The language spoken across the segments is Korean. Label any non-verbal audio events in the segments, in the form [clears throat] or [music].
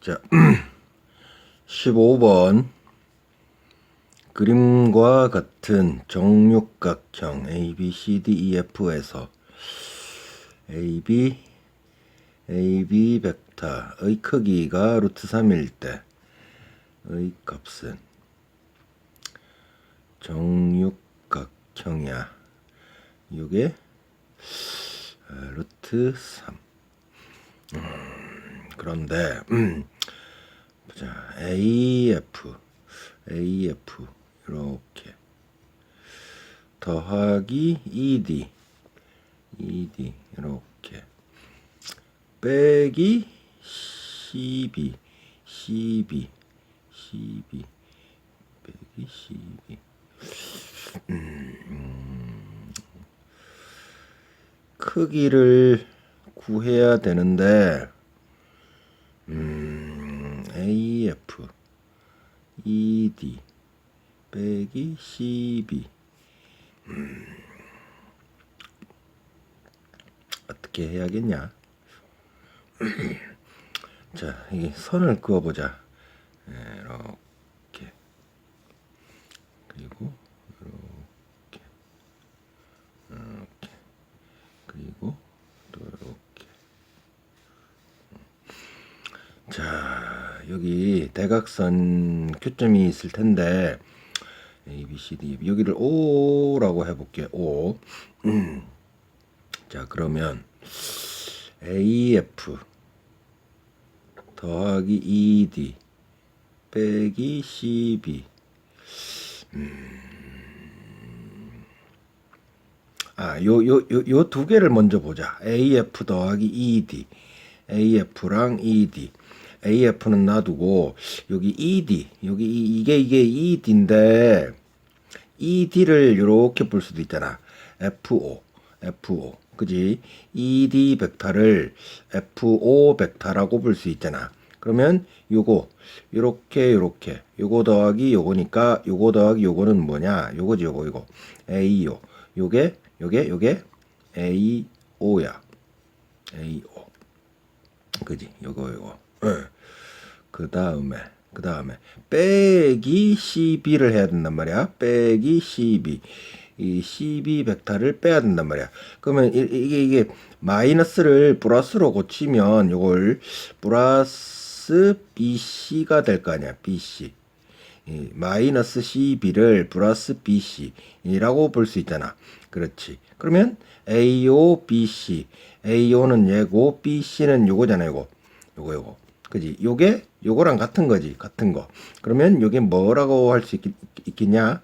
자, [clears throat] 15번 그림과 같은 정육각형 A, B, C, D, E, F에서 A, B, A, B 벡터의 크기가 루트 3일 때의 값은 정육각형이야. 이게 어, 루트 3. 음, 그런데 음, 보자. AF AF 이렇게. 더하기 ED ED 이렇게. 빼기 CB CB CB 빼기 CB 음, 크기를 구해야 되는데 음, AF ED 빼기 CB 음, 어떻게 해야겠냐? [clears throat] 자, 이 선을 그어보자. 이렇게 그리고 이렇게 이렇게 그리고 또 이렇게 자 여기 대각선 교점이 있을 텐데 A, B, C, D 여기를 O라고 해볼게 O 음. [clears throat] 자 그러면 AF 더하기 ED 빼기 CB 아, 요, 요, 요, 요 두 개를 먼저 보자. AF 더하기 ED. AF랑 ED. AF는 놔두고, 여기 ED. 여기, 이- 이게, 이게 ED인데, ED를 이렇게 볼 수도 있잖아. FO. FO. 그지? ED 벡터를 FO 벡터라고 볼 수 있잖아. 그러면 요거 요렇게 요렇게 요거 더하기 요거니까 요거 더하기 요거는 뭐냐? 요거지 요거 이거. AO. 요게 요게 요게 AO야. AO. 그지? 요거 요거. 응. 그 다음에 그 다음에 빼기 CB를 해야 된단 말이야. 빼기 CB. 이 CB 벡터를 빼야 된단 말이야. 그러면 이- 이게 이게 마이너스를 플러스로 고치면 요걸 플러스 BC가 될 거 아니야. BC. 이 마이너스 CB를 플러스 BC이라고 볼 수 있잖아. 그렇지. 그러면 AO, BC. AO는 얘고 BC는 요거잖아, 요거. 요거, 요거. 그지? 요게 요거랑 같은 거지. 같은 거. 그러면 요게 뭐라고 할 수 있겠냐?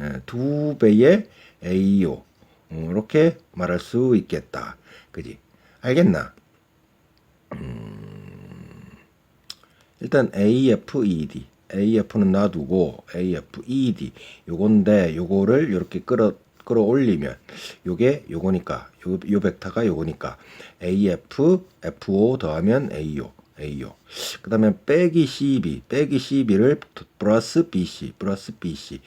에, 두 배의 AO. 어, 이렇게 말할 수 있겠다. 그지? 알겠나? 일단 AFED, AF는 놔두고 AFED 요건데 요거를 이렇게 끌어 끌어올리면 요게 요거니까 요, 요 벡터가 요거니까 AF FO 더하면 AO AO 그다음에 빼기 CB 빼기 CB를 플러스 BC 플러스 BC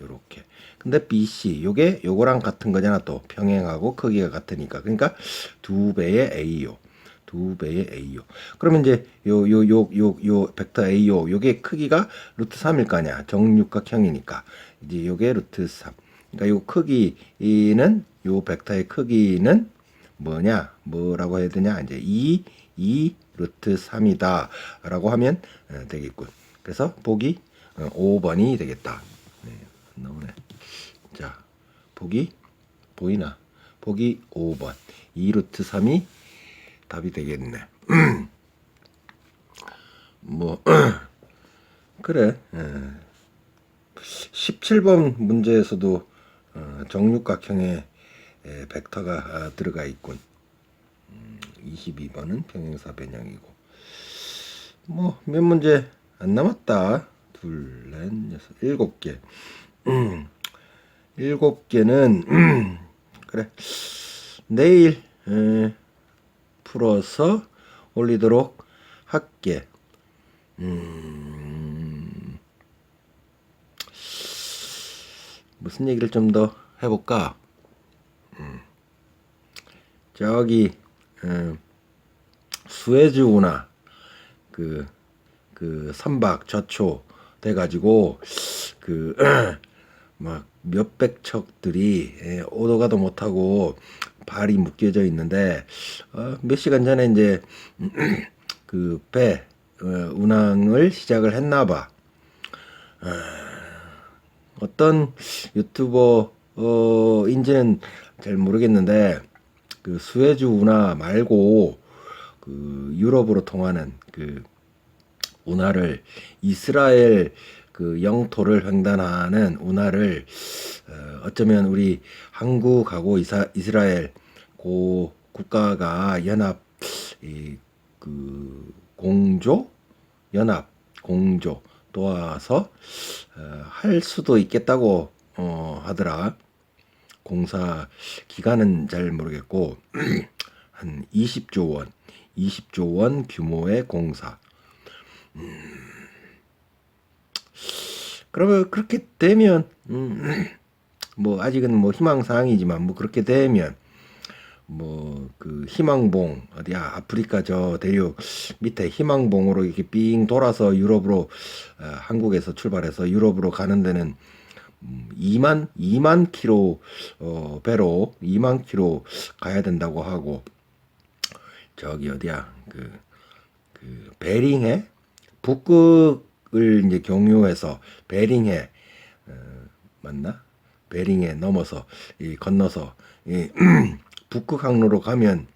요렇게 근데 BC 요게 요거랑 같은 거잖아 또 평행하고 크기가 같으니까 그러니까 두 배의 AO 두 배의 AO. 그러면 이제 요 요 요 요 요 벡터 AO 요게 크기가 루트 3일 거 아니야. 정육각형이니까. 이제 요게 루트 3. 그러니까 요 크기는 요 벡터의 크기는 뭐냐? 뭐라고 해야 되냐? 이제 2 2 루트 3이다 라고 하면 어, 되겠군. 그래서 보기 어, 5번이 되겠다. 네, 안 나오네. 자, 보기 보이나? 보기 5번. 2 루트 3이 답이 되겠네. [clears throat] 뭐 [clears throat] 그래. 예. 17번 문제에서도 어, 정육각형의 에, 벡터가 아, 들어가 있군. 음, 22번은 평행사 변형이고. 뭐 몇 문제 안 남았다. 둘, 넷, 여섯, 일곱 개. 음, 일곱 개는 음, [clears throat] 그래. 내일 에, 풀어서 올리도록 할게. 음, 무슨 얘기를 좀 더 해볼까? 음, 저기 음, 수에즈 운하 그, 그 선박 저초 돼가지고 그 [clears throat] 막 몇백 척들이 예, 오도 가도 못하고 발이 묶여져 있는데 어, 몇 시간 전에 이제 [clears throat] 그배 어, 운항을 시작을 했나봐. 어떤 유튜버인지는 잘 모르겠는데 그 수에즈 운하 말고 그 유럽으로 통하는 그 운하를 이스라엘 그 영토를 횡단하는 운하를 어, 어쩌면 우리 한국하고 이사, 이스라엘 고 국가가 연합 이, 그 공조 연합 공조 도와서 어, 할 수도 있겠다고 어, 하더라. 공사 기간은 잘 모르겠고 [clears throat] 한 20조 원, 20조 원 규모의 공사. 그러면 그렇게 되면 음, [clears throat] 뭐 아직은 뭐 희망 사항이지만 뭐 그렇게 되면 뭐 그 희망봉 어디야 아프리카 저 대륙 밑에 희망봉으로 이렇게 삥 돌아서 유럽으로 어, 한국에서 출발해서 유럽으로 가는 데는 음, 2만 2만 킬로 어, 배로 2만 킬로 가야 된다고 하고 저기 어디야 그, 그 베링해? 북극을 이제 경유해서 베링해 어, 맞나? 베링해 넘어서 이 건너서 이 [clears throat] 북극 항로로 가면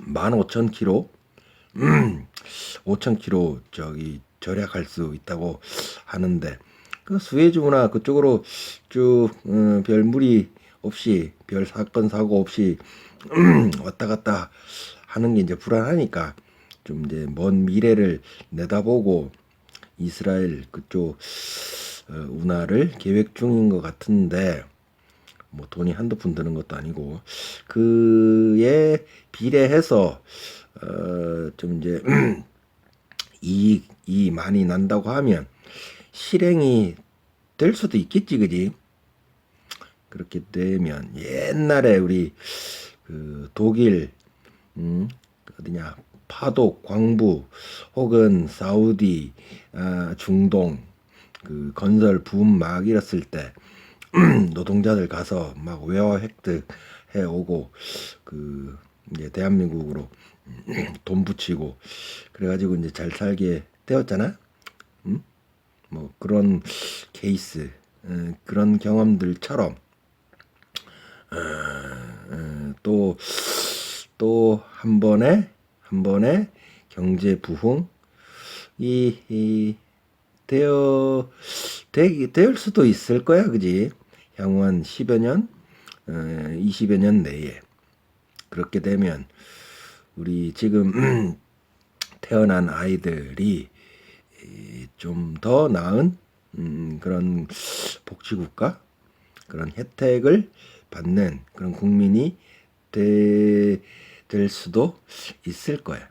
15,000km 음, 5,000km 저기 절약할 수 있다고 하는데 그 스웨즈나 그쪽으로 쭉 어, 별 무리 없이 별 사건 사고 없이 음, [clears throat] 왔다 갔다 하는 게 이제 불안하니까 좀 이제 먼 미래를 내다보고 이스라엘 그쪽 어, 운하를 계획 중인 것 같은데 뭐 돈이 한두 푼 드는 것도 아니고 그에 비례해서 어 좀 이제 [clears throat] 이익이 많이 난다고 하면 실행이 될 수도 있겠지 그지 그렇게 되면 옛날에 우리 그 독일 음 어디냐 파독 광부 혹은 사우디 아, 중동 그 건설 붐 막 일었을 때 [clears throat] 노동자들 가서 막 외화 획득해 오고 그 이제 대한민국으로 [clears throat] 돈 붙이고 그래가지고 이제 잘 살게 되었잖아. 음? 뭐 그런 케이스 어, 그런 경험들처럼 어, 또또 한 번에 한 번에 경제 부흥 이, 이 되어 되, 될 수도 있을 거야, 그지? 향후 한 10여 년, 어, 20여 년 내에 그렇게 되면 우리 지금 [clears throat] 태어난 아이들이 좀 더 나은 음, 그런 복지국가 그런 혜택을 받는 그런 국민이 되, 될 수도 있을 거야.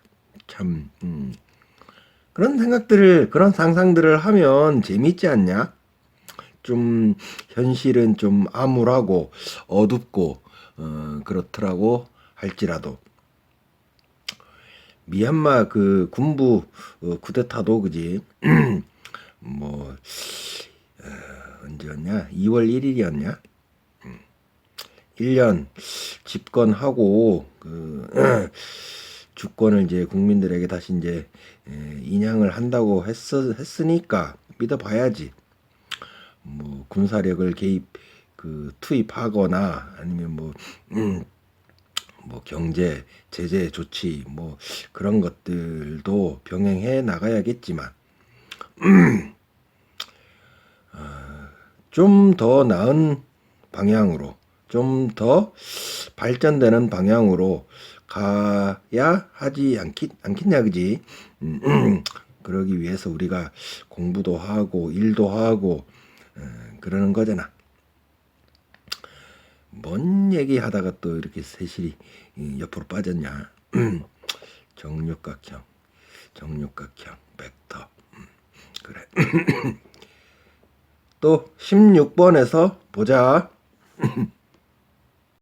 참 음. 그런 생각들을 그런 상상들을 하면 재밌지 않냐? 좀 현실은 좀 암울하고 어둡고 어, 그렇더라고 할지라도 미얀마 그 군부 어, 쿠데타도 그지? [clears throat] 뭐 어, 언제였냐? 2월 1일이었냐? 1년 집권하고 그 [clears throat] 주권을 이제 국민들에게 다시 이제 에, 인양을 한다고 했, 했으니까 믿어봐야지. 뭐 군사력을 개입 그 투입하거나 아니면 뭐 음, [clears throat] 뭐 경제 제재 조치 뭐 그런 것들도 병행해 나가야겠지만 음, [clears throat] 어, 좀더 나은 방향으로 좀 더 발전되는 방향으로 가야 하지 않겠, 않겠냐 그지? 음, 음, [clears throat] 그러기 위해서 우리가 공부도 하고 일도 하고 어, 그러는 거잖아 뭔 얘기하다가 또 이렇게 세실이 옆으로 빠졌냐? [clears throat] 정육각형 정육각형 벡터. 음, 그래. [clears throat] 또 16번에서 보자 [clears throat]